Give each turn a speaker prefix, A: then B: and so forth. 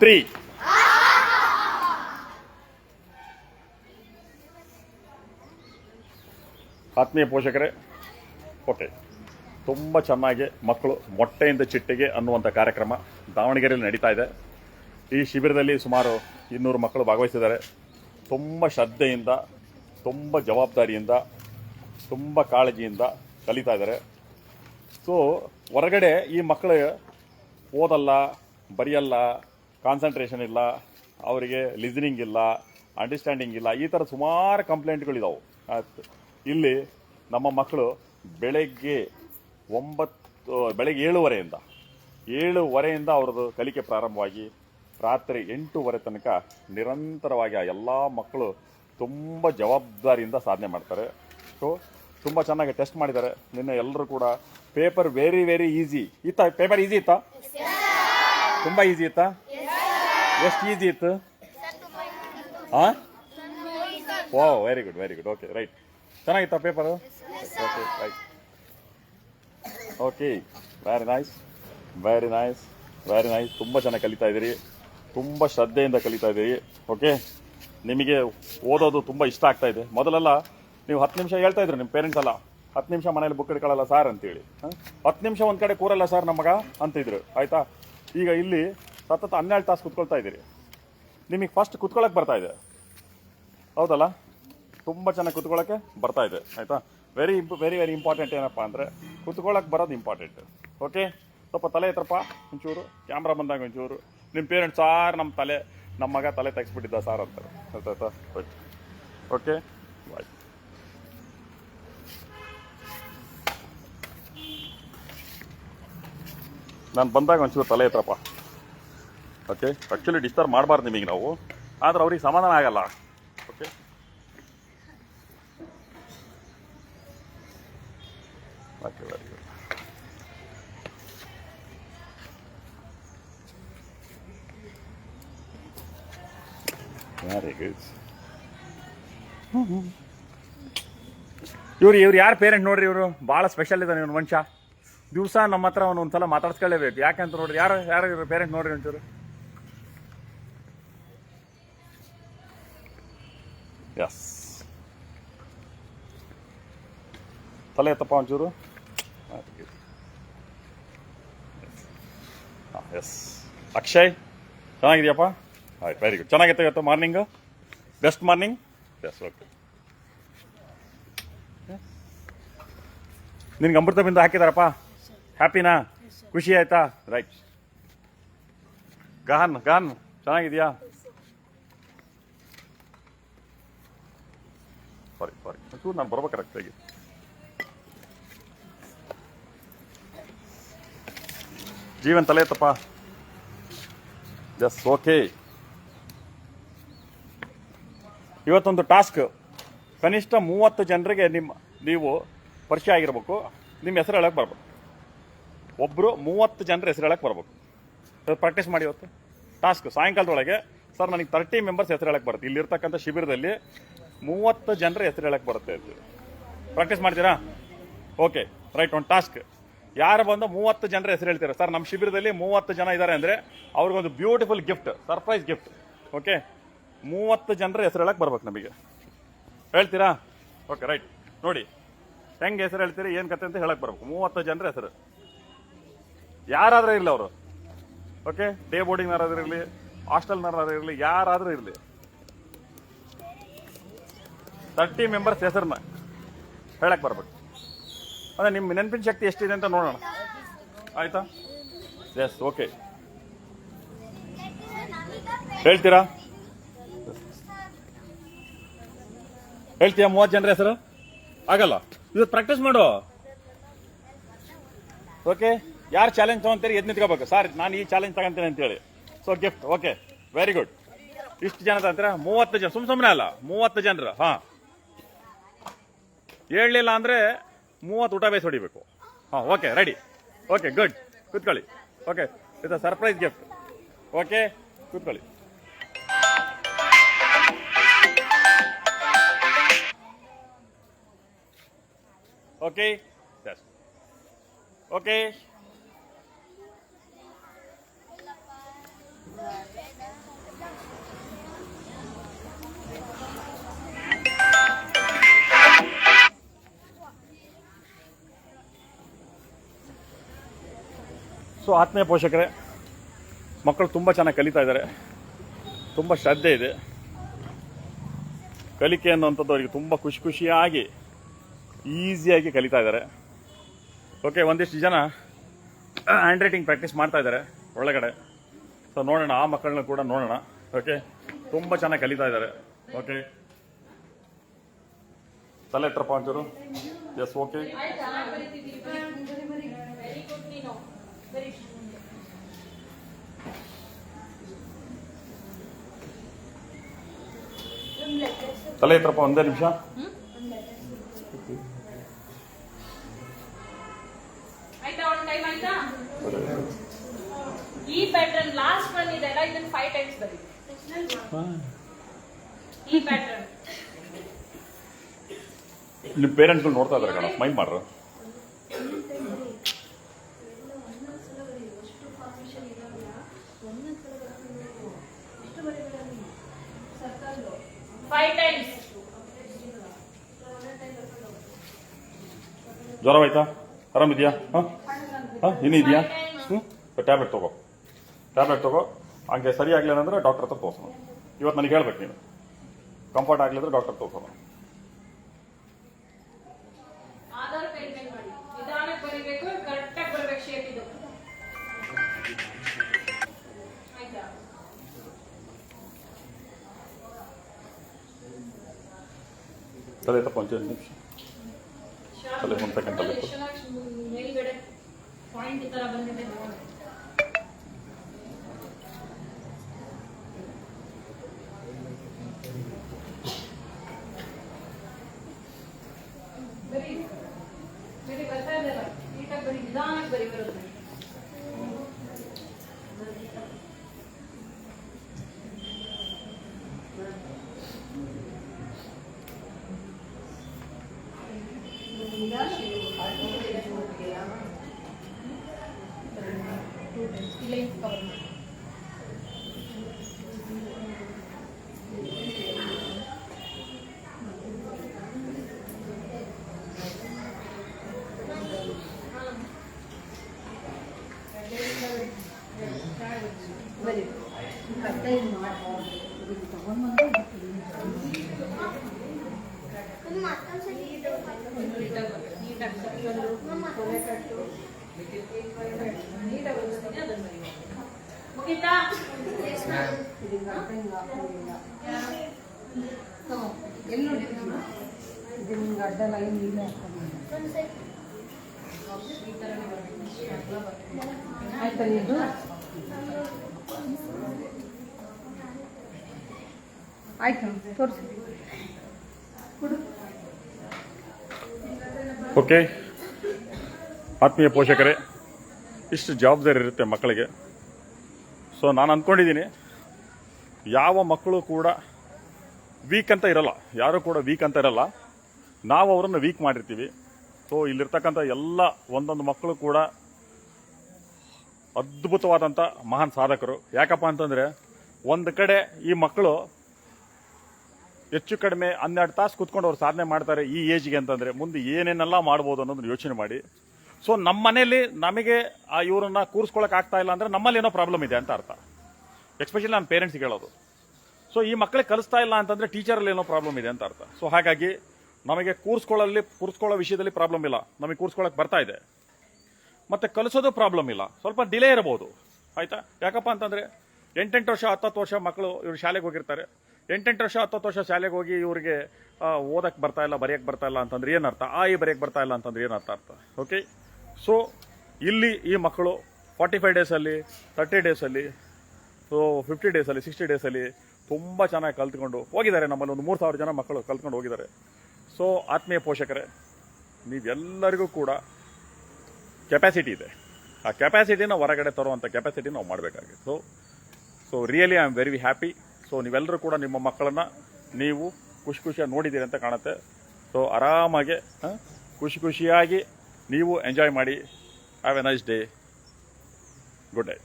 A: Three ಆತ್ಮೀಯ ಪೋಷಕರೇ okay ತುಂಬ ಚೆನ್ನಾಗಿ ಮಕ್ಕಳು ಮೊಟ್ಟೆಯಿಂದ ಚಿಟ್ಟೆಗೆ ಅನ್ನುವಂಥ ಕಾರ್ಯಕ್ರಮ ದಾವಣಗೆರೆಯಲ್ಲಿ ನಡೀತಾ ಇದೆ. ಈ ಶಿಬಿರದಲ್ಲಿ ಸುಮಾರು ಇನ್ನೂರು ಮಕ್ಕಳು ಭಾಗವಹಿಸಿದ್ದಾರೆ. ತುಂಬ ಶ್ರದ್ಧೆಯಿಂದ, ತುಂಬ ಜವಾಬ್ದಾರಿಯಿಂದ, ತುಂಬ ಕಾಳಜಿಯಿಂದ ಕಲಿತಾ ಇದ್ದಾರೆ. ಸೊ ಹೊರಗಡೆ ಈ ಮಕ್ಕಳು ಓದಲ್ಲ, ಬರೆಯಲ್ಲ ಕಾನ್ಸಂಟ್ರೇಷನ್ ಇಲ್ಲ ಅವರಿಗೆ ಲಿಸನಿಂಗ್ ಇಲ್ಲ ಅಂಡರ್ಸ್ಟ್ಯಾಂಡಿಂಗ್ ಇಲ್ಲ ಈ ಥರ ಸುಮಾರು ಕಂಪ್ಲೇಂಟ್ಗಳಿದಾವೆ ಇಲ್ಲಿ ನಮ್ಮ ಮಕ್ಕಳು ಬೆಳಗ್ಗೆ ಒಂಬತ್ತು ಬೆಳಗ್ಗೆ ಏಳುವರೆಯಿಂದ ಏಳುವರೆಯಿಂದ ಅವ್ರದ್ದು ಕಲಿಕೆ ಪ್ರಾರಂಭವಾಗಿ ರಾತ್ರಿ ಎಂಟೂವರೆ ತನಕ ನಿರಂತರವಾಗಿ ಆ ಎಲ್ಲ ಮಕ್ಕಳು ತುಂಬ ಜವಾಬ್ದಾರಿಯಿಂದ ಸಾಧನೆ ಮಾಡ್ತಾರೆ. ಸೊ ತುಂಬ ಚೆನ್ನಾಗಿ ಟೆಸ್ಟ್ ಮಾಡಿದ್ದಾರೆ. ನಿನ್ನೆ ಎಲ್ಲರೂ ಕೂಡ ಪೇಪರ್ ವೆರಿ ವೆರಿ ಈಸಿ ಇತ್ತ? ಪೇಪರ್ ಈಸಿ ಇತ್ತಾ? ತುಂಬ ಈಸಿ ಇತ್ತಾ? ಎಷ್ಟು ಈಸಿ ಇತ್ತು? ಹಾಂ ಓ very good very good okay right ಚೆನ್ನಾಗಿತ್ತಾ paper okay right okay very nice very nice very nice ತುಂಬ ಚೆನ್ನಾಗಿ ಕಲಿತಾ ಇದ್ದೀರಿ. ತುಂಬ ಶ್ರದ್ಧೆಯಿಂದ ಕಲಿತಾ ಇದ್ದೀರಿ. ಓಕೆ ನಿಮಗೆ ಓದೋದು ತುಂಬ ಇಷ್ಟ ಆಗ್ತಾ ಇದೆ. ಮೊದಲೆಲ್ಲ ನೀವು ಹತ್ತು ನಿಮಿಷ ಹೇಳ್ತಾ ಇದ್ರು ನಿಮ್ಮ ಪೇರೆಂಟ್ಸ್ ಎಲ್ಲ. ಹತ್ತು ನಿಮಿಷ ಮನೇಲಿ ಬುಕ್ ಇಟ್ಕೊಳ್ಳಲ್ಲ ಸರ್ ಅಂತೇಳಿ. ಹತ್ತು ನಿಮಿಷ ಒಂದು ಕಡೆ ಕೂರಲ್ಲ ಸರ್ ನಮಗ ಅಂತಿದ್ರು. ಆಯ್ತಾ? ಈಗ ಇಲ್ಲಿ ಸತತ ಹನ್ನೆರಡು ತಾಸು ಕುತ್ಕೊಳ್ತಾ ಇದ್ದೀರಿ. ನಿಮಗೆ ಫಸ್ಟ್ ಕುತ್ಕೊಳ್ಳೋಕೆ ಬರ್ತಾ ಇದೆ. ಹೌದಲ್ಲ? ತುಂಬ ಚೆನ್ನಾಗಿ ಕುತ್ಕೊಳ್ಳೋಕ್ಕೆ ಬರ್ತಾ ಇದೆ, ಆಯಿತಾ? Very imp very very important ಏನಪ್ಪ ಅಂದರೆ ಕುತ್ಕೊಳ್ಳೋಕೆ ಬರೋದು ಇಂಪಾರ್ಟೆಂಟ್ ಓಕೆ ಸ್ವಲ್ಪ ತಲೆ ಎತ್ತರಪ್ಪ ಒಂಚೂರು. ಕ್ಯಾಮ್ರಾ ಬಂದಾಗ ಒಂಚೂರು. ನಿಮ್ಮ ಪೇರೆಂಟ್ಸ್ ಸಾರ್ ನಮ್ಮ ತಲೆ ನಮ್ಮ ಮಗ ತಲೆ ತೆಗೆಸ್ಬಿಟ್ಟಿದ್ದ ಸಾರ್ ಅಂತಾರೆ. ಆಯ್ತಾಯ್ತಾ ರೈಟ್ ಓಕೆ ಬಾಯ್ ನಾನು ಬಂದಾಗ ಒಂಚೂರು ತಲೆ ಎತ್ತರಪ್ಪ ಓಕೆ ಆ್ಯಕ್ಚುಲಿ ಡಿಸ್ಟರ್ಬ್ ಮಾಡಬಾರ್ದು ನಿಮಗೆ ನಾವು. ಆದ್ರೆ ಅವ್ರಿಗೆ ಸಮಾಧಾನ ಆಗಲ್ಲ. Okay okay very good very good ಇವ್ರು ಇವ್ರು ಯಾರು ಪೇರೆಂಟ್ ನೋಡ್ರಿ ಇವರು? ಭಾಳ ಸ್ಪೆಷಲ್ ಇದ್ದಾನೆ ಇವನು ಮನುಷ್ಯ. ದಿವಸ ನಮ್ಮ ಹತ್ರ ಅವನು ಒಂದ್ಸಲ ಮಾತಾಡ್ಸ್ಕೊಳ್ಳೇಬೇಕು. ಯಾಕಂತ ನೋಡ್ರಿ? ಯಾರು ಯಾರು ಪೇರೆಂಟ್ ನೋಡ್ರಿ ಒಂಚೂರು? ಎಸ್ ತಲೆ ಎತ್ತಪ್ಪ ಒಂಚೂರು? ಎಸ್ ಅಕ್ಷಯ್ ಚೆನ್ನಾಗಿದೆಯಪ್ಪ? ಆಯ್ತು ವೆರಿ ಗುಡ್ ಚೆನ್ನಾಗಿತ್ತು ಇವತ್ತು morning best morning yes okay ನಿನ್ಗೆ ಅಮೃತ ಬಿಂದು ಹಾಕಿದಾರಪ್ಪ? ಹ್ಯಾಪಿನಾ ಖುಷಿ ಆಯ್ತಾ? ರೈಟ್ ಗಹನ್ ಗಹನ್ ಚೆನ್ನಾಗಿದೆಯಾ? ಸಾರಿ ಸಾರಿ ಒಂಚೂರು ನಾನು ಬರ್ಬೇಕು ಕರೆಕ್ಟಾಗಿ ಜೀವನ್ ತಲೆ ಎತ್ತಪ್ಪ. ಜಸ್ ಓಕೆ ಇವತ್ತೊಂದು ಟಾಸ್ಕ್ ಕನಿಷ್ಠ ಮೂವತ್ತು ಜನರಿಗೆ ನಿಮ್ಮ ನೀವು ಪರಿಚಯ ಆಗಿರ್ಬೇಕು. ನಿಮ್ಮ ಹೆಸರು ಹೇಳಕ್ಕೆ ಬರ್ಬೇಕು. ಒಬ್ಬರು ಮೂವತ್ತು ಜನರ ಹೆಸರು ಹೇಳಕ್ಕೆ ಬರ್ಬೇಕು. ಪ್ರಾಕ್ಟೀಸ್ ಮಾಡಿ ಇವತ್ತು. ಟಾಸ್ಕ್ ಸಾಯಂಕಾಲದೊಳಗೆ, ಸರ್, ನನಗೆ ತರ್ಟಿ ಮೆಂಬರ್ಸ್ ಹೆಸರು ಹೇಳಕ್ಕೆ ಬರುತ್ತೆ. ಇಲ್ಲಿರ್ತಕ್ಕಂಥ ಶಿಬಿರದಲ್ಲಿ ಮೂವತ್ತು ಜನರ ಹೆಸರು ಹೇಳಕ್ಕೆ ಬರುತ್ತೆ ಇದು. ಪ್ರಾಕ್ಟೀಸ್ ಮಾಡ್ತೀರಾ? ಓಕೆ ರೈಟ್ ಒಂದು ಟಾಸ್ಕ್ ಯಾರು ಬಂದು ಮೂವತ್ತು ಜನರ ಹೆಸರು ಹೇಳ್ತೀರಾ? ಸರ್ ನಮ್ಮ ಶಿಬಿರದಲ್ಲಿ ಮೂವತ್ತು ಜನ ಇದ್ದಾರೆ ಅಂದರೆ ಅವ್ರಿಗೊಂದು beautiful gift surprise gift okay ಮೂವತ್ತು ಜನರ ಹೆಸರು ಹೇಳಕ್ಕೆ ಬರ್ಬೇಕು ನಮಗೆ. ಹೇಳ್ತೀರಾ? ಓಕೆ ರೈಟ್ ನೋಡಿ, ಹೆಂಗೆ ಹೆಸರು ಹೇಳ್ತೀರಿ, ಏನು ಕತೆ ಅಂತ ಹೇಳಕ್ಕೆ ಬರ್ಬೇಕು. ಮೂವತ್ತು ಜನರ ಹೆಸರು. ಯಾರಾದರೂ ಇರಲಿ ಅವರು. ಓಕೆ ಡೇ ಬೋರ್ಡಿಂಗ್ನಾರಾದ್ರೂ ಇರಲಿ ಹಾಸ್ಟೆಲ್ನಾರಾದ್ರೂ ಇರಲಿ, ಯಾರಾದರೂ ಇರಲಿ. ತರ್ಟಿ ಮೆಂಬರ್ಸ್ ಹೆಸರನ್ನ ಹೇಳಕ್ಕೆ ಬರ್ಬೇಕು. ಅದೇ ನಿಮ್ಮ ನೆನಪಿನ ಶಕ್ತಿ ಎಷ್ಟಿದೆ ಅಂತ ನೋಡೋಣ. ಆಯ್ತಾ? ಎಸ್ ಓಕೆ ಹೇಳ್ತೀರಾ? ಹೇಳ್ತೀಯಾ ಮೂವತ್ತು ಜನರ ಹೆಸರು? ಆಗಲ್ಲ. ಇದು ಪ್ರಾಕ್ಟೀಸ್ ಮಾಡು. ಓಕೆ ಯಾರು ಚಾಲೆಂಜ್ ತಗೊಂತೀರಿ ಎದ್ ನಿಂತ್ಕೋಬೇಕು. ಸರ್ ನಾನು ಈ ಚಾಲೆಂಜ್ ತಗೊಂತೀನಿ ಅಂತೇಳಿ. So gift okay very good ಇಷ್ಟು ಜನ ತಂತ್ರ ಮೂವತ್ತು ಜನ. ಸುಮ್ ಸುಮ್ಮನೆ ಅಲ್ಲ. ಮೂವತ್ತು ಜನರು. ಹಾ. ಹೇಳಲಿಲ್ಲ ಅಂದರೆ ಮೂವತ್ತು ಊಟ ಬೇಸ್ ಹೊಡಿಬೇಕು. ಹಾಂ ಓಕೆ ರೆಡಿ ಓಕೆ ಗುಡ್ ಕೂತ್ಕೊಳ್ಳಿ. ಓಕೆ ಇದು ಸರ್ಪ್ರೈಸ್ ಗಿಫ್ಟ್ ಓಕೆ ಕೂತ್ಕೊಳ್ಳಿ. ಓಕೆ ಓಕೆ ಸೊ ಆತ್ಮೀಯ ಪೋಷಕರೇ, ಮಕ್ಕಳು ತುಂಬ ಚೆನ್ನಾಗಿ ಕಲಿತಾ ಇದ್ದಾರೆ. ತುಂಬ ಶ್ರದ್ಧೆ ಇದೆ. ಕಲಿಕೆ ಅನ್ನುವಂಥದ್ದು ಅವರಿಗೆ ತುಂಬ ಖುಷಿ ಖುಷಿಯಾಗಿ, ಈಸಿಯಾಗಿ ಕಲಿತಾ ಇದ್ದಾರೆ. ಓಕೆ ಒಂದಿಷ್ಟು ಜನ ಹ್ಯಾಂಡ್ ರೈಟಿಂಗ್ ಪ್ರಾಕ್ಟೀಸ್ ಮಾಡ್ತಾ ಇದ್ದಾರೆ ಒಳಗಡೆ. ಸೊ ನೋಡೋಣ, ಆ ಮಕ್ಕಳನ್ನ ಕೂಡ ನೋಡೋಣ. ಓಕೆ ತುಂಬ ಚೆನ್ನಾಗಿ ಕಲಿತಾ ಇದ್ದಾರೆ. ಓಕೆ ತಲೆ ಎತ್ತರಪ್ಪ ಒಂಚೂರು ಎಸ್ ಓಕೆ ತಲೆ ಹತ್ರಪ್ಪ ಒಂದೇ ನಿಮಿಷ
B: ಆಯ್ತಾ ಒಂದು ಟೈಮ್ ಆಯ್ತಾ ಈ ಪ್ಯಾಟರ್ನ್ ಲಾಸ್ಟ್ ಒನ್ ಇದೆ ಅಲ್ಲ ಇದನ್ನ ಫೈವ್ ಟೈಮ್ಸ್ ಬರಿ ಈ ಪ್ಯಾಟರ್ನ್
A: ನಿಮ್ಮ ಪೇರೆಂಟ್ಸ್ಗಳು ನೋಡ್ತಾ ಇದ್ದಾರೆ ಕಣ ಮೈಂಡ್ ಮಾಡ್ರು
B: ಟೈಮ್ಸ್
A: ಜ್ವರವಾಯ್ತಾ ಆರಾಮಿದ್ಯಾ ಹಾಂ? ಹಾಂ? ಇನ್ನೂ ಇದೆಯಾ? ಹ್ಞೂ ಟ್ಯಾಬ್ಲೆಟ್ ತಗೋ. ಟ್ಯಾಬ್ಲೆಟ್ ತಗೋ. ಹಂಗೆ ಸರಿ ಆಗಲಿಲ್ಲ ಅಂದರೆ ಡಾಕ್ಟರ್ ಹತ್ರ ತೋರಿಸೋಣ. ಇವತ್ತು ನನಗೆ ಹೇಳ್ಬೇಕು ನೀನು. ಕಂಫರ್ಟ್ ಆಗಲಿದ್ರೆ ಡಾಕ್ಟರ್ ತೋರಿಸೋಣ. ತಲೆ ತಪ್ಪ ಒಂಚೂರು ನಿಮಿಷ ತಲೆ ಒಂದು ಸೆಕೆಂಡ್ ತಲೆ
B: ಬರೀ ಬರ್ತಾ ಇದ್ದಾರೆ ನೀಟಾಗಿ ಬರೀ ನಿಧಾನಕ್ಕೆ ಬರೀ ಬರೋದು ಇಲ್ಲೇ ಕವರ್ ಮಾಡಿ ನೀಟಾಗಿ ಪ್ರತಿಯೊಂದು ಕೊನೆ ಕಟ್ಟು ನೀಟಾಗಿ ಬರ್ಸ್ತೀನಿ ಅದನ್ನ ಬರೀ ಮುಗೀತಾ
C: ಎಲ್ಲಿ ನೋಡಿದ್ರಮ್ಮ ಇದು ನಿಮ್ಗೆ ಅಡ್ಡ ಲೈನ್
B: ಬರ್ಬೇಕು
C: ಆಯ್ತಾ ಇದು ಆಯ್ತು
A: ಓಕೆ ಆತ್ಮೀಯ ಪೋಷಕರೇ, ಇಷ್ಟು ಜವಾಬ್ದಾರಿ ಇರುತ್ತೆ ಮಕ್ಕಳಿಗೆ. ಸೊ ನಾನು ಅಂದ್ಕೊಂಡಿದ್ದೀನಿ ಯಾವ ಮಕ್ಕಳು ಕೂಡ ವೀಕ್ ಅಂತ ಇರಲ್ಲ. ಯಾರು ಕೂಡ ವೀಕ್ ಅಂತ ಇರಲ್ಲ. ನಾವು ಅವರನ್ನು ವೀಕ್ ಮಾಡಿರ್ತೀವಿ. ಸೊ ಇಲ್ಲಿರ್ತಕ್ಕಂಥ ಎಲ್ಲ ಒಂದೊಂದು ಮಕ್ಕಳು ಕೂಡ ಅದ್ಭುತವಾದಂಥ ಮಹಾನ್ ಸಾಧಕರು. ಯಾಕಪ್ಪ ಅಂತಂದರೆ, ಒಂದು ಕಡೆ ಈ ಮಕ್ಕಳು ಹೆಚ್ಚು ಕಡಿಮೆ ಹನ್ನೆರಡು ತಾಸು ಕುತ್ಕೊಂಡು ಅವ್ರು ಸಾಧನೆ ಮಾಡ್ತಾರೆ ಈ ಏಜ್ಗೆ ಅಂತಂದರೆ, ಮುಂದೆ ಏನೇನೆಲ್ಲ ಮಾಡ್ಬೋದು ಅನ್ನೋದನ್ನ ಯೋಚನೆ ಮಾಡಿ. ಸೊ ನಮ್ಮ ಮನೇಲಿ ನಮಗೆ ಆ ಇವರನ್ನ ಕೂರಿಸ್ಕೊಳಕ್ ಆಗ್ತಾ ಇಲ್ಲ ಅಂದರೆ ನಮ್ಮಲ್ಲಿ ಏನೋ ಪ್ರಾಬ್ಲಮ್ ಇದೆ ಅಂತ ಅರ್ಥ. ಎಸ್ಪೆಷಲಿ ನಾನು ಪೇರೆಂಟ್ಸ್ಗೆ ಹೇಳೋದು. ಸೊ ಈ ಮಕ್ಕಳಿಗೆ ಕಲಿಸ್ತಾ ಇಲ್ಲ ಅಂತಂದರೆ ಟೀಚರಲ್ಲಿ ಏನೋ ಪ್ರಾಬ್ಲಮ್ ಇದೆ ಅಂತ ಅರ್ಥ. ಸೊ ಹಾಗಾಗಿ ನಮಗೆ ಕೂರಿಸ್ಕೊಳ್ಳಲ್ಲಿ, ಕೂರಿಸ್ಕೊಳ್ಳೋ ವಿಷಯದಲ್ಲಿ ಪ್ರಾಬ್ಲಮ್ ಇಲ್ಲ. ನಮಗೆ ಕೂರಿಸ್ಕೊಳಕ್ ಬರ್ತಾ ಇದೆ. ಮತ್ತು ಕಲಿಸೋದು ಪ್ರಾಬ್ಲಮ್ ಇಲ್ಲ. ಸ್ವಲ್ಪ ಡಿಲೇ ಇರಬಹುದು ಆಯಿತಾ? ಯಾಕಪ್ಪ ಅಂತಂದರೆ ಎಂಟೆಂಟು ವರ್ಷ, ಹತ್ತತ್ತು ವರ್ಷ ಮಕ್ಕಳು ಇವರು ಶಾಲೆಗೆ ಹೋಗಿರ್ತಾರೆ. ಎಂಟೆಂಟು ವರ್ಷ ಹತ್ತತ್ತು ವರ್ಷ ಶಾಲೆಗೆ ಹೋಗಿ ಇವರಿಗೆ ಓದಕ್ಕೆ ಬರ್ತಾ ಇಲ್ಲ ಬರೆಯಕ್ಕೆ ಬರ್ತಾ ಇಲ್ಲ ಅಂತಂದ್ರೆ ಏನರ್ಥ ಆ ಈ ಬರೆಯಕ್ಕೆ ಬರ್ತಾ ಇಲ್ಲ ಅಂತಂದ್ರೆ ಏನರ್ಥ ಅರ್ಥ ಓಕೆ ಸೊ ಇಲ್ಲಿ ಈ ಮಕ್ಕಳು ಫಾರ್ಟಿ ಫೈವ್ ಡೇಸಲ್ಲಿ ತರ್ಟಿ ಡೇಸಲ್ಲಿ ಸೊ ಫಿಫ್ಟಿ ಡೇಸಲ್ಲಿ ಸಿಕ್ಸ್ಟಿ ಡೇಸಲ್ಲಿ ತುಂಬ ಚೆನ್ನಾಗಿ ಕಲ್ತ್ಕೊಂಡು ಹೋಗಿದ್ದಾರೆ. ನಮ್ಮಲ್ಲಿ ಒಂದು ಮೂರು ಸಾವಿರ ಜನ ಮಕ್ಕಳು ಕಲ್ತ್ಕೊಂಡು ಹೋಗಿದ್ದಾರೆ. ಸೊ ಆತ್ಮೀಯ ಪೋಷಕರೇ, ನೀವೆಲ್ಲರಿಗೂ ಕೂಡ ಕೆಪಾಸಿಟಿ ಇದೆ. ಆ ಕೆಪಾಸಿಟಿನ ಹೊರಗಡೆ ತರುವಂಥ ಕೆಪಾಸಿಟಿ ನಾವು ಮಾಡಬೇಕಾಗಿತ್ತು so so really I am very happy so ನೀವೆಲ್ಲರೂ ಕೂಡ ನಿಮ್ಮ ಮಕ್ಕಳನ್ನ ನೀವು ಖುಷಿ ಖುಷಿಯಾಗಿ ನೋಡಿದ್ದೀರಿ ಅಂತ ಕಾಣುತ್ತೆ. ಸೊ ಆರಾಮಾಗಿ ಖುಷಿ ಖುಷಿಯಾಗಿ ನೀವು ಎಂಜಾಯ್ ಮಾಡಿ. Have a nice day good day